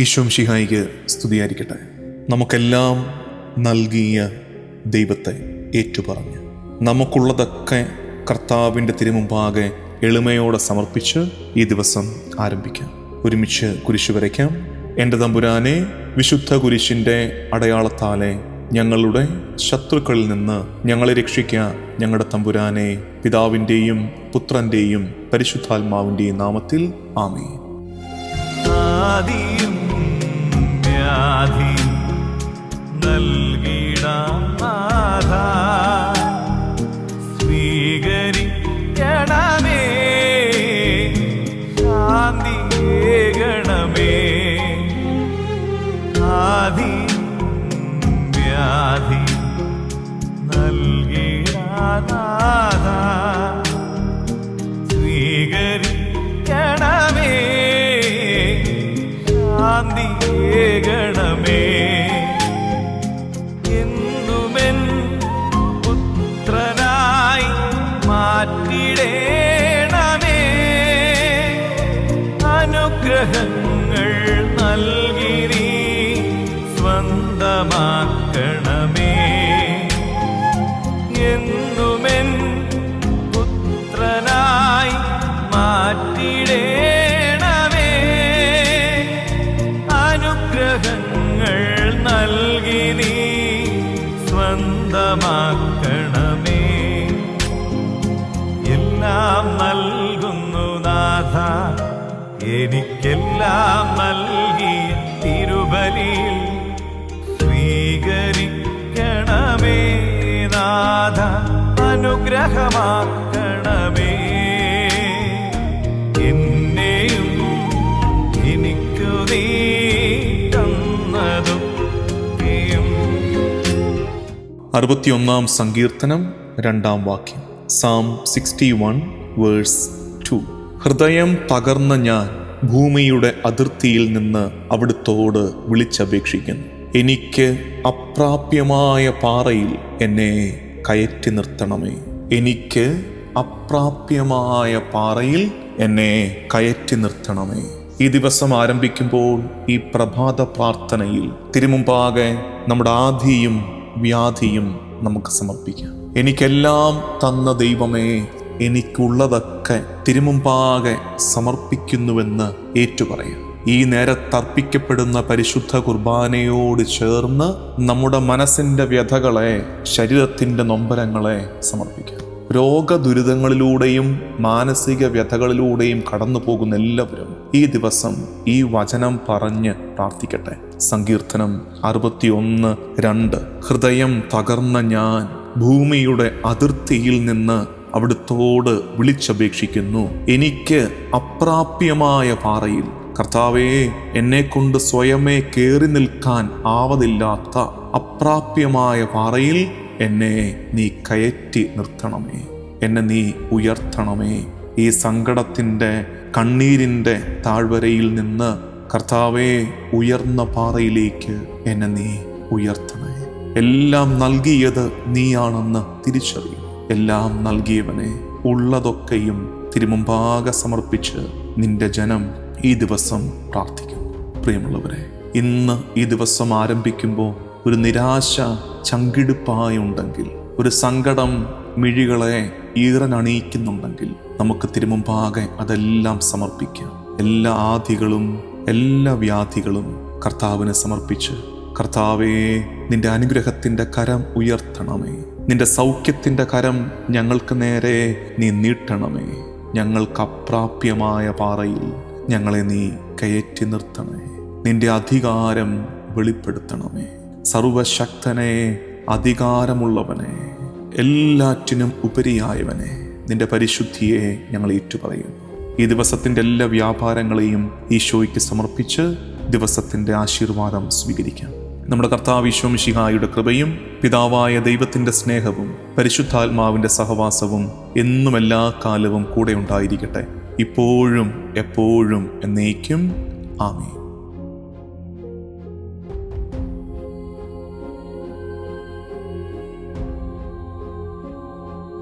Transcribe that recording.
ഈശോം ഷിഹായിക്ക് സ്തുതിയായിരിക്കട്ടെ. നമുക്കെല്ലാം നൽകിയ ദൈവത്തെ ഏറ്റുപറഞ്ഞ് നമുക്കുള്ളതൊക്കെ കർത്താവിന്റെ തിരുമുമ്പാകെ എളിമയോടെ സമർപ്പിച്ച് ഈ ദിവസം ആരംഭിക്കാം. ഒരുമിച്ച് കുരിശ് വരയ്ക്കാം. എന്റെ തമ്പുരാനെ വിശുദ്ധ കുരിശിന്റെ അടയാളത്താലെ ഞങ്ങളുടെ ശത്രുക്കളിൽ നിന്ന് ഞങ്ങളെ രക്ഷിക്കുക ഞങ്ങളുടെ തമ്പുരാനെ പിതാവിന്റെയും പുത്രന്റെയും പരിശുദ്ധാത്മാവിന്റെയും നാമത്തിൽ ആമേ ആദിയും വ്യാധിയും നൽകിടാം നാഥ. സ്വീകരിക്കണമേ ആദി വ്യാധി. സ്വീകരിക്കണമേ ശാന്തിയേകണമേ എന്നുമെൻ പുത്രനായി മാറ്റിടേണമേ. അനുഗ്രഹങ്ങൾ നൽകി നീ അനുഗ്രഹങ്ങൾ നൽകി നീ സ്വന്തമാക്കണമേ. എല്ലാം നൽകുന്നു നാഥ എനിക്കെല്ലാം നൽകിയ തിരുബലിയിൽ സ്വീകരിക്കണമേ നാഥ അനുഗ്രഹമാക്കണമേ. എന്നെയും എനിക്കു നീ അറുപത്തിയൊന്നാം സങ്കീർത്തനം രണ്ടാം വാക്യം. Psalm sixty one verse two ഹൃദയം തകർന്ന ഞാൻ ഭൂമിയുടെ അതിർത്തിയിൽ നിന്ന് അവിടുത്തോട് വിളിച്ചപേക്ഷിക്കുന്നു. എനിക്ക് അപ്രാപ്യമായ പാറയിൽ എന്നെ കയറ്റി നിർത്തണമേ. എനിക്ക് അപ്രാപ്യമായ പാറയിൽ എന്നെ കയറ്റി നിർത്തണമേ. ഈ ദിവസം ആരംഭിക്കുമ്പോൾ ഈ പ്രഭാത പ്രാർത്ഥനയിൽ തിരുമുമ്പാകെ നമ്മുടെ ആധിയും വ്യാധിയും നമുക്ക് സമർപ്പിക്കാം. എനിക്കെല്ലാം തന്ന ദൈവമേ എനിക്കുള്ളതൊക്കെ തിരുമുമ്പാകെ സമർപ്പിക്കുന്നുവെന്ന് ഏറ്റുപറയാം. ഈ നേരത്തർപ്പിക്കപ്പെടുന്ന പരിശുദ്ധ കുർബാനയോട് ചേർന്ന് നമ്മുടെ മനസ്സിന്റെ വ്യഥകളെ ശരീരത്തിന്റെ നൊമ്പരങ്ങളെ സമർപ്പിക്കാം. രോഗദുരിതങ്ങളിലൂടെയും മാനസിക വ്യഥകളിലൂടെയും കടന്നു പോകുന്ന എല്ലാവരും ഈ ദിവസം ഈ വചനം പറഞ്ഞ് പ്രാർത്ഥിക്കട്ടെ. സങ്കീർത്തനം അറുപത്തിയൊന്ന് രണ്ട്. ഹൃദയം തകർന്ന ഞാൻ ഭൂമിയുടെ അതിർത്തിയിൽ നിന്ന് അവിടുത്തോട് വിളിച്ചപേക്ഷിക്കുന്നു. എനിക്ക് അപ്രാപ്യമായ പാറയിൽ കർത്താവേ എന്നെ കൊണ്ട് സ്വയമേ കയറി നിൽക്കാൻ ആവതില്ലാത്ത അപ്രാപ്യമായ പാറയിൽ എന്നെ നീ കയറ്റി നിർത്തണമേ. എന്നെ നീ ഉയർത്തണമേ. ഈ സങ്കടത്തിന്റെ കണ്ണീരിന്റെ താഴ്വരയിൽ നിന്ന് കർത്താവെ ഉയർന്ന പാറയിലേക്ക് എന്നെ നീ ഉയർത്തണേ എല്ലാം നൽകിയത് നീയാണെന്ന് തിരിച്ചറിയും. എല്ലാം നൽകിയവനെ ഉള്ളതൊക്കെയും തിരുമുമ്പാകെ സമർപ്പിച്ച് നിന്റെ ജനം ഈ ദിവസം പ്രാർത്ഥിക്കുന്നു. പ്രിയമുള്ളവരെ ഇന്ന് ഈ ദിവസം ആരംഭിക്കുമ്പോൾ ഒരു നിരാശ ചങ്കിടുപ്പായുണ്ടെങ്കിൽ ഒരു സങ്കടം മിഴികളെ ഈറനണിയിക്കുന്നുണ്ടെങ്കിൽ നമുക്ക് തിരുമുമ്പാകെ അതെല്ലാം സമർപ്പിക്കാം. എല്ലാ ആധികളും എല്ലാ വ്യാധികളും കർത്താവിന് സമർപ്പിച്ച് കർത്താവേ നിന്റെ അനുഗ്രഹത്തിന്റെ കരം ഉയർത്തണമേ. നിന്റെ സൗഖ്യത്തിന്റെ കരം ഞങ്ങൾക്ക് നേരെ നീ നീട്ടണമേ. ഞങ്ങൾക്ക് അപ്രാപ്യമായ പാറയിൽ ഞങ്ങളെ നീ കയറ്റി നിർത്തണമേ. നിന്റെ അധികാരം വെളിപ്പെടുത്തണമേ. സർവശക്തനെ അധികാരമുള്ളവനെ എല്ലാറ്റിനും ഉപരിയായവനെ നിന്റെ പരിശുദ്ധിയെ ഞങ്ങൾ ഏറ്റുപറയുന്നു. ഈ ദിവസത്തിന്റെ എല്ലാ വ്യാപാരങ്ങളെയും ഈശോയ്ക്ക് സമർപ്പിച്ച് ദിവസത്തിന്റെ ആശീർവാദം സ്വീകരിക്കാം. നമ്മുടെ കർത്താവ് ഈശോമിഷിഹായുടെ കൃപയും പിതാവായ ദൈവത്തിന്റെ സ്നേഹവും പരിശുദ്ധാത്മാവിന്റെ സഹവാസവും എന്നും എല്ലാ കാലവും കൂടെ ഉണ്ടായിരിക്കട്ടെ. ഇപ്പോഴും എപ്പോഴും എന്നേക്കും. ആമേ